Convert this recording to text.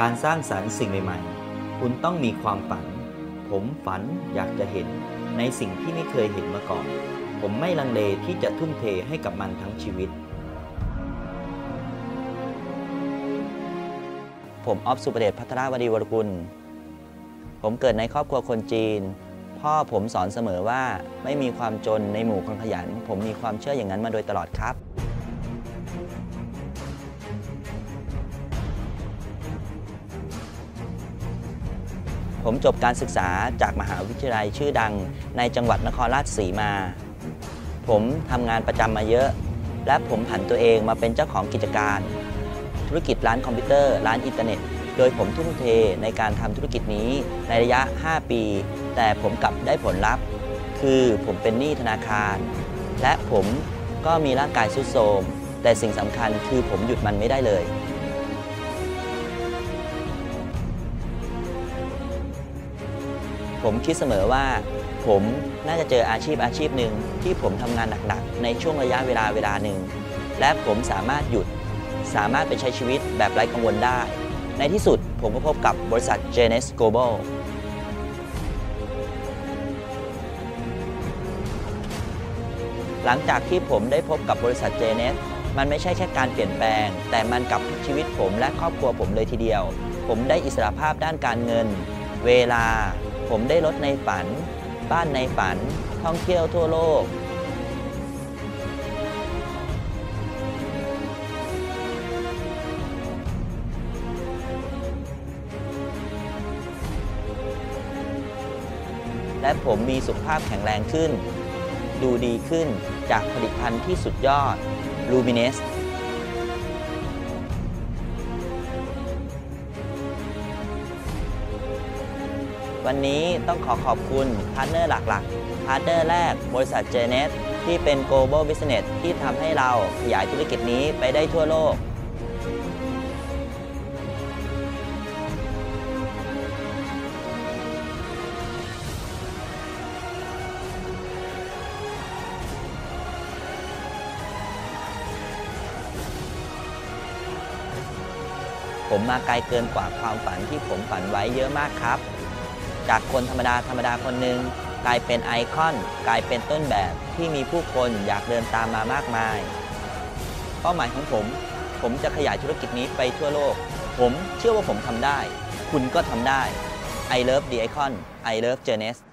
การสร้างสรรค์สิ่งใหม่ๆ คุณต้องมีความฝัน ผมฝันอยากจะเห็นในสิ่งที่ไม่เคยเห็นมาก่อน ผมไม่ลังเลที่จะทุ่มเทให้กับมันทั้งชีวิต ผมออฟสุประเดชพัฒนาวดีวรกุล ผมเกิดในครอบครัวคนจีน พ่อผมสอนเสมอว่าไม่มีความจนในหมู่คนขยัน ผมมีความเชื่ออย่างนั้นมาโดยตลอดครับ ผมจบการศึกษาจากมหาวิทยาลัยชื่อดังในจังหวัดนครราชสีมา ผมทำงานประจำมาเยอะ และผมผันตัวเองมาเป็นเจ้าของกิจการ ธุรกิจร้านคอมพิวเตอร์ ร้านอินเทอร์เน็ต โดยผมทุ่มเทในการทำธุรกิจนี้ในระยะ 5 ปี แต่ผมกลับได้ผลลัพธ์ คือผมเป็นหนี้ธนาคาร และผมก็มีร่างกายทรุดโทรมแต่สิ่งสำคัญคือผมหยุดมันไม่ได้เลย ผมคิดเสมอว่าผมน่าจะเจออาชีพอาชีพหนึ่งที่ผมทำงานหนักๆ ในช่วงระยะเวลาเวลาหนึ่ง และผมสามารถหยุด สามารถไปใช้ชีวิตแบบไร้กังวลได้ ในที่สุดผมก็พบกับบริษัท j n s Global หลังจากที่ผมได้พบกับบริษัท j n s มันไม่ใช่แค่การเปลี่ยนแปลง แต่มันกับชีวิตผมและครอบครัวผมเลยทีเดียว ผมได้อิสระภาพด้านการเงิน เวลา ผมได้รถในฝัน บ้านในฝัน ท่องเที่ยวทั่วโลก และผมมีสุขภาพแข็งแรงขึ้น ดูดีขึ้นจากผลิตภัณฑ์ที่สุดยอด Lumines วันนี้ต้องขอขอบคุณพาร์ทเนอร์หลักๆ พาร์ทเนอร์แรก บริษัท j n e t ที่เป็น global business ที่ทำให้เราขยายธุรกิจนี้ไปได้ทั่วโลก ผมมาไกลเกินกว่าความฝันที่ผมฝันไว้เยอะมากครับ จากคนธรรมดาธรรมดาคนหนึ่งกลายเป็นไอคอน กลายเป็นต้นแบบที่มีผู้คนอยากเดินตามมามากมาย เป้าหมายของผม ผมจะขยายธุรกิจนี้ไปทั่วโลก ผมเชื่อว่าผมทำได้ คุณก็ทำได้ I love the icon I love Journey